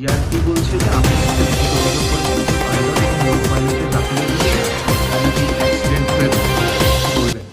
GRP বলছে যে বলবেন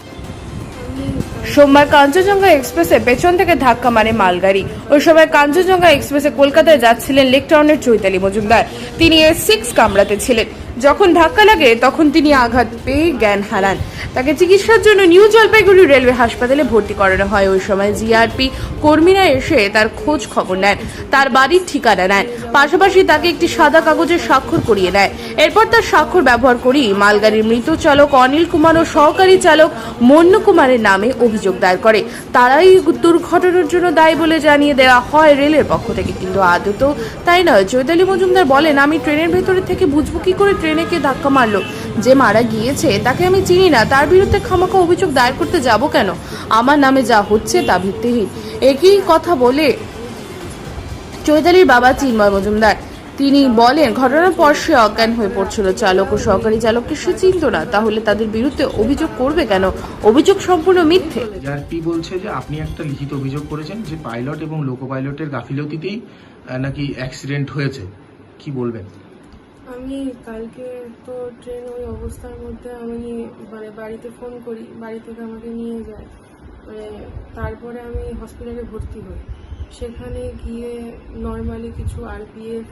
সোমবার কাঞ্চনজঙ্ঘা এক্সপ্রেসে পেছন থেকে ধাক্কা মারে মালগাড়ি। ওই সময় কাঞ্চনজঙ্ঘা এক্সপ্রেসে কলকাতায় যাচ্ছিলেন লেকটাউনের চৈতালি মজুমদার। তিনি এর সিক্স কামড়াতে ছিলেন। যখন ধাক্কা লাগে, তখন তিনি আঘাত পেয়ে জ্ঞান হারান। তাকে চিকিৎসার জন্য নিউ জলপাইগুড়ি রেলওয়ে হাসপাতালে ভর্তি করানো হয়। ওই সময় জিআরপি কর্মীরা এসে তার খোঁজ খবর নেন, তার বাড়ির ঠিকানা নেন। পাশাপাশি তাকে একটি সাদা কাগজে স্বাক্ষর করিয়ে নেয় এরপর তার স্বাক্ষর ব্যবহার করেই মালগাড়ির মৃত চালক অনিল কুমার ও সহকারী চালক মন্নু কুমারের নামে অভিযোগ দায়ের করে। তারাই দুর্ঘটনার জন্য দায়ী বলে জানিয়ে দেওয়া হয় রেলের পক্ষ থেকে। কিন্তু আদত তাই নয়। চৈতালি মজুমদার বলেন, আমি ট্রেনের ভেতরে থেকে বুঝব কি করে ট্রেনে কে ধাক্কা মারলো। যে মারা গিয়েছে, তাকে আমি চিনি না। তার বিরুদ্ধে খামাখা অভিযোগ দায়ের করতে যাব কেন? আমার নামে যা হচ্ছে তা ভিত্তিহীন। একই কথা বলে চৈতালির বাবা চিন্ময় মজুমদার। তিনি বলেন, ঘটনার পর সে অজ্ঞান হয়ে পড়ছিল। চালক ও সহকারী চালককে সে চিনত না। তাহলে তাদের বিরুদ্ধে অভিযোগ করবে কেন? অভিযোগ সম্পূর্ণ মিথ্যে। বলছে যে, আপনি একটা লিখিত অভিযোগ করেছেন যে, পাইলট এবং লোকো পাইলটের গাফিলতিতেই নাকি অ্যাক্সিডেন্ট হয়েছে। কি বলবেন? আমি কালকে তো ট্রেন ওই অবস্থার মধ্যে আমি মানে বাড়িতে ফোন করি, বাড়ি থেকে আমাকে নিয়ে যায়। মানে তারপরে আমি হসপিটালে ভর্তি হই। সেখানে গিয়ে নর্মালি কিছু আরপিএফ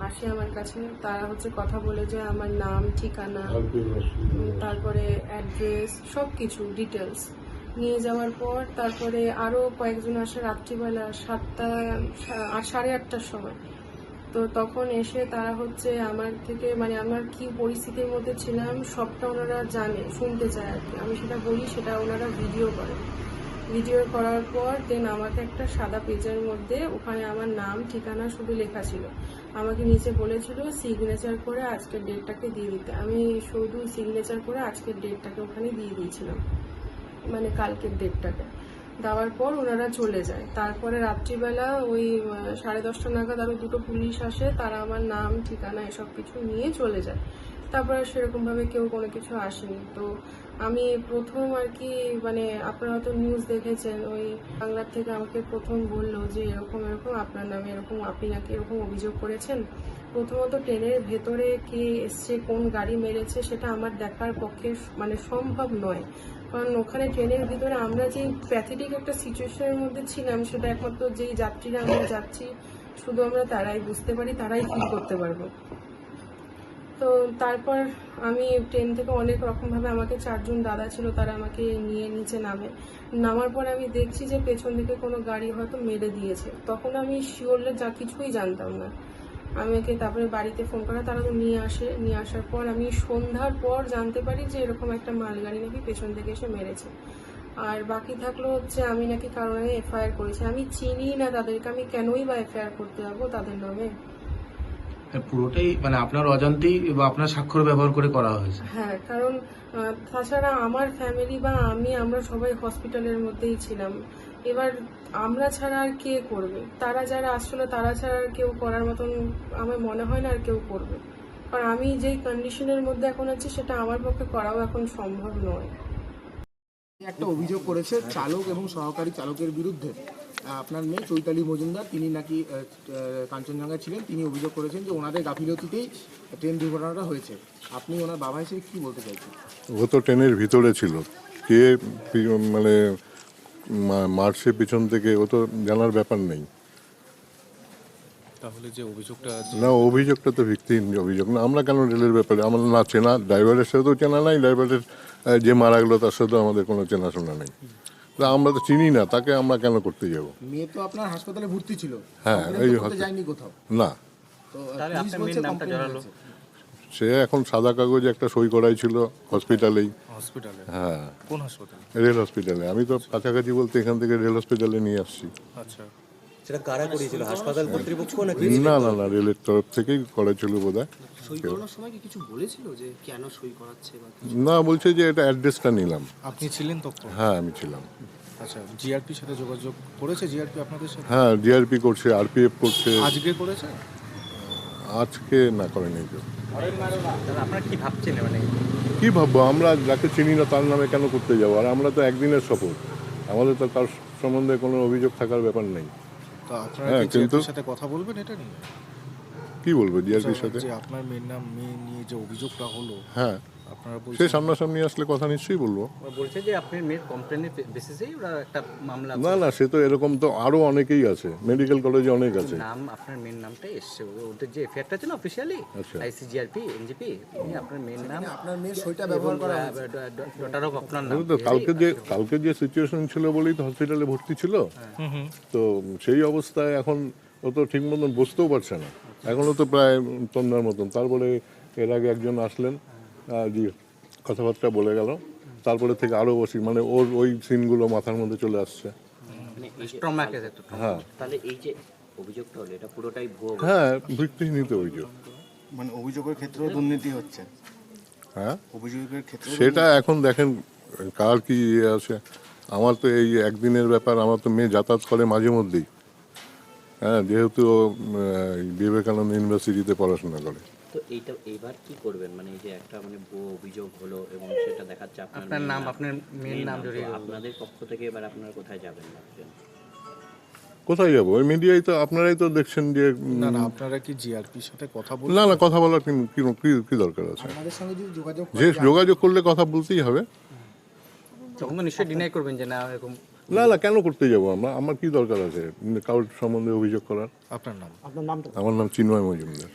আসে আমার কাছে। তারা হচ্ছে কথা বলে যে আমার নাম, ঠিকানা, তারপরে অ্যাড্রেস সব কিছু ডিটেলস নিয়ে যাওয়ার পর তারপরে আরও কয়েকজন আসে রাত্রিবেলা সাতটা সাড়ে আটটার সময়। তো তখন এসে তারা হচ্ছে আমার থেকে মানে আমার কি পরিস্থিতির মধ্যে ছিলাম সবটা ওনারা জানে, শুনতে চায় আর কি। আমি সেটা বলি, সেটা ওনারা ভিডিও করে। ভিডিও করার পর দেন আমাকে একটা সাদা পেজের মধ্যে ওখানে আমার নাম, ঠিকানা শুধু লেখা ছিল। আমাকে নিচে বলেছিল সিগনেচার করে আজকের ডেটটাকে দিয়ে দিতে। আমি শুধু সিগনেচার করে আজকের ডেটটাকে ওখানে দিয়ে দিয়েছিলাম মানে কালকের ডেটটাকে দেওয়ার পর ওনারা চলে যায়। তারপরে রাত্রিবেলা ওই সাড়ে দশটা নাগাদ আরও দুটো পুলিশ আসে, তারা আমার নাম, ঠিকানা, এসব কিছু নিয়ে চলে যায়। তারপরে সেরকমভাবে কেউ কোনো কিছু আসেনি। তো আমি প্রথম আর কি মানে আপনারা হয়তো নিউজ দেখেছেন, ওই বাংলার থেকে আমাকে প্রথম বলল যে এরকম এরকম, আপনার নামে এরকম, আপনি নাকি এরকম অভিযোগ করেছেন। প্রথমত ট্রেনের ভেতরে কে এসছে, কোন গাড়ি মেরেছে, সেটা আমার দেখার পক্ষে মানে সম্ভব নয়। কারণ ওখানে ট্রেনের ভিতরে আমরা যে প্যাথেটিক একটা সিচুয়েশনের মধ্যে ছিলাম, সেটা একমাত্র যেই যাত্রীরা আমরা যাচ্ছি, শুধু আমরা তারাই বুঝতে পারি, তারাই ফিল করতে পারব। তো তারপর আমি ট্রেন থেকে অনেক রকমভাবে আমাকে চারজন দাদা ছিল, তারা আমাকে নিয়ে নিচে নামে। নামার পর আমি দেখছি যে পেছন দিকে কোনো গাড়ি হয়তো মেরে দিয়েছে। তখন আমি শিওরলে যা কিছুই জানতাম না। আমাকে তারপরে বাড়িতে ফোন করা তারা তো নিয়ে আসে নিয়ে আসার পর আমি সন্ধ্যার পর জানতে পারি যে এরকম একটা মালগাড়ি নাকি পেছন থেকে এসে মেরেছে। আর বাকি থাকল হচ্ছে আমি নাকি কারণে এফআইআর করেছি। আমি চিনি না তাদেরকে আমি কেনই বা এফআইআর করতে যাব তাদের নামে? পুরোটাই মানে আপনার অজান্তেই বা আপনার স্বাক্ষর ব্যবহার করে করা হয়েছে। হ্যাঁ কারণ তাছাড়া আমার ফ্যামিলি বা আমি আমরা সবাই হসপিটালের মধ্যেই ছিলাম। এবার আমরা ছাড়া আর কে করবে? তারা যারা আসলে তারা ছাড়া আর কেউ করার মতন আমার মনে হয় না আর কেউ করবে। কারণ আমি যেই কন্ডিশনের মধ্যে এখন আছি সেটা আমার পক্ষে করাও এখন সম্ভব নয়। একটা অভিযোগ করেছে চালক এবং সহকারী চালকের বিরুদ্ধে। আপনার মেয়ে চৈতালি মজুমদার তিনি নাকি কাঞ্চনজঙ্ঘায় ছিলেন। তিনি অভিযোগ করেছেন যে ওনাদের গাফিলতিতেই ট্রেন দুর্ঘটনাটা হয়েছে। আপনি ওনার বাবা হিসেবে কি বলতে চাইছেন? ও তো ট্রেনের ভিতরে ছিল। কে মানে মারছে পিছন থেকে ও তো জানার ব্যাপার নেই। তাহলে যে অভিযোগটা না অভিযোগটা তো ভিত্তিহীন অভিযোগ না। আমরা কেন রেলের ব্যাপারে আমার না চেনা ড্রাইভারের সাথেও চেনা নাই ড্রাইভারের যে মারা গেলো তার সাথেও আমাদের কোনো চেনাশোনা নেই। তা আমরা তো চিনি না তাকে আমরা কেন করতে যাব? মেয়ে তো আপনার হাসপাতালে ভর্তি ছিল। হ্যাঁ, এই যায়নি কোথাও। না। তো পুলিশ বলছে complaint হয়েছে। সে এখন সাদা কাগজে একটা সই করাই ছিল হসপিটালেই হসপিটালে হ্যাঁ। কোন হাসপাতালে রেল হসপিটালে আমি তো কাছাকাছি বলতে এখান থেকে রেল হসপিটালে নিয়ে আসছি। আচ্ছা। সেটা কারা করিয়েছিল হাসপাতাল কর্তৃপক্ষ নাকি? না না না রেলের তরফ থেকেই করেছিল বোধ সই করানোর সময় কি কিছু বলেছিল যে কেন সই করাচ্ছে না বলছে যে এটা অ্যাড্রেসটা নিলাম। আপনি ছিলেন তখন? হ্যাঁ আমি ছিলাম। আচ্ছা জিআরপির সাথে যোগাযোগ করেছে? জিআরপি আপনাদের সাথে? হ্যাঁ ডিআরপি করছে আরপিএফ করছে। আজকে করেছে? আজকে না করেনি কেউ আপনারা কি ভাবছেন মানে? কি ভাববো? আমরা যাকে চিনি না তার নামে কেন করতে যাব? আর আমরা তো একদিনের সফর আমাদের তো তার সম্বন্ধে কোনো অভিযোগ থাকার ব্যাপার নেই। তো আপনারা হ্যাঁ, কি কিন্তু- সাথে কথা বলবেন এটা নিয়ে? কি বলব জিআরপির সাথে? যে আপনার মেয়ের নাম মেয়ে নিয়ে যে অভিযোগটা হলো হ্যাঁ। আপনারা সে সামনাসামনি আসলে কথা নিশ্চয়ই বলব। ওরা বলছে যে আপনার মেয়ের কমপ্লেনের বেসিসেই ওরা একটা মামলা না না সে তো এরকম তো আরও অনেকেই আছে। মেডিকেল কলেজে অনেক আছে। নাম আপনার মেয়ের নামটা এসছে। ওদের যে এফআইআরটা আছে না অফিসিয়ালি। আইসিজিআরপি এনজিপি আপনার মেয়ের নাম। আপনার মেয়ের সইটা ব্যবহার করা ডটার অফ আপনার নাম। তো কালকে যে কালকে যে সিচুয়েশন ছিল বলেই তো হসপিটালে ভর্তি ছিল। তো সেই অবস্থায় এখন ও তো ঠিক মতন বসতেও পারছে না। এখনও তো প্রায় তন্দার মতন। তারপরে এর আগে একজন আসলেন। কথাবার্তা বলে গেল তারপরে থেকে আরও বসি মানে ওর ওই সিনগুলো মাথার মধ্যে চলে আসছে। মানে হ্যাঁ। তাহলে এই যে অভিযোগটা হলো এটা পুরোটাই ভুয়ো হ্যাঁ ভিত্তিহীনিত অভিযোগ। মানে অভিযোগের ক্ষেত্রেও দুর্নীতি হচ্ছে। হ্যাঁ? অভিযোগের ক্ষেত্রে সেটা এখন দেখেন কার কি ইয়ে আছে। আমার তো এই একদিনের ব্যাপার আমার তো মেয়ে যাতায়াত করে মাঝে মধ্যেই। হ্যাঁ যেহেতু বিবেকানন্দ ইউনিভার্সিটিতে পড়াশোনা করে। তো এইটা এবার কি করবেন? মানে এই যে একটা মানে ভুয়ো অভিযোগ হলো এবং সেটা দেখাচ্ছে আপনার আপনার নাম আপনার মেয়ের নাম জড়িয়ে আপনাদের পক্ষ থেকে এবার আপনারা কোথায় যাবেন ভাবছেন? কোথায় যাব? ওই মিডিয়ায় তো আপনারাই তো দেখছেন যে না না আপনারা কি জিআরপির সাথে কথা বল না না কথা বলার কি- কি- দরকার আছে? আমাদের সঙ্গে যদি যোগাযোগ যে যোগাযোগ করলে কথা বলতেই হবে। তখন তো নিশ্চয়ই ডিনাই করবেন যে না এরকম না না কেন করতে যাব আমরা? আমার কি দরকার আছে? কারোর সম্বন্ধে অভিযোগ করার? আপনার নাম। আমার নাম চিন্ময় মজুমদার।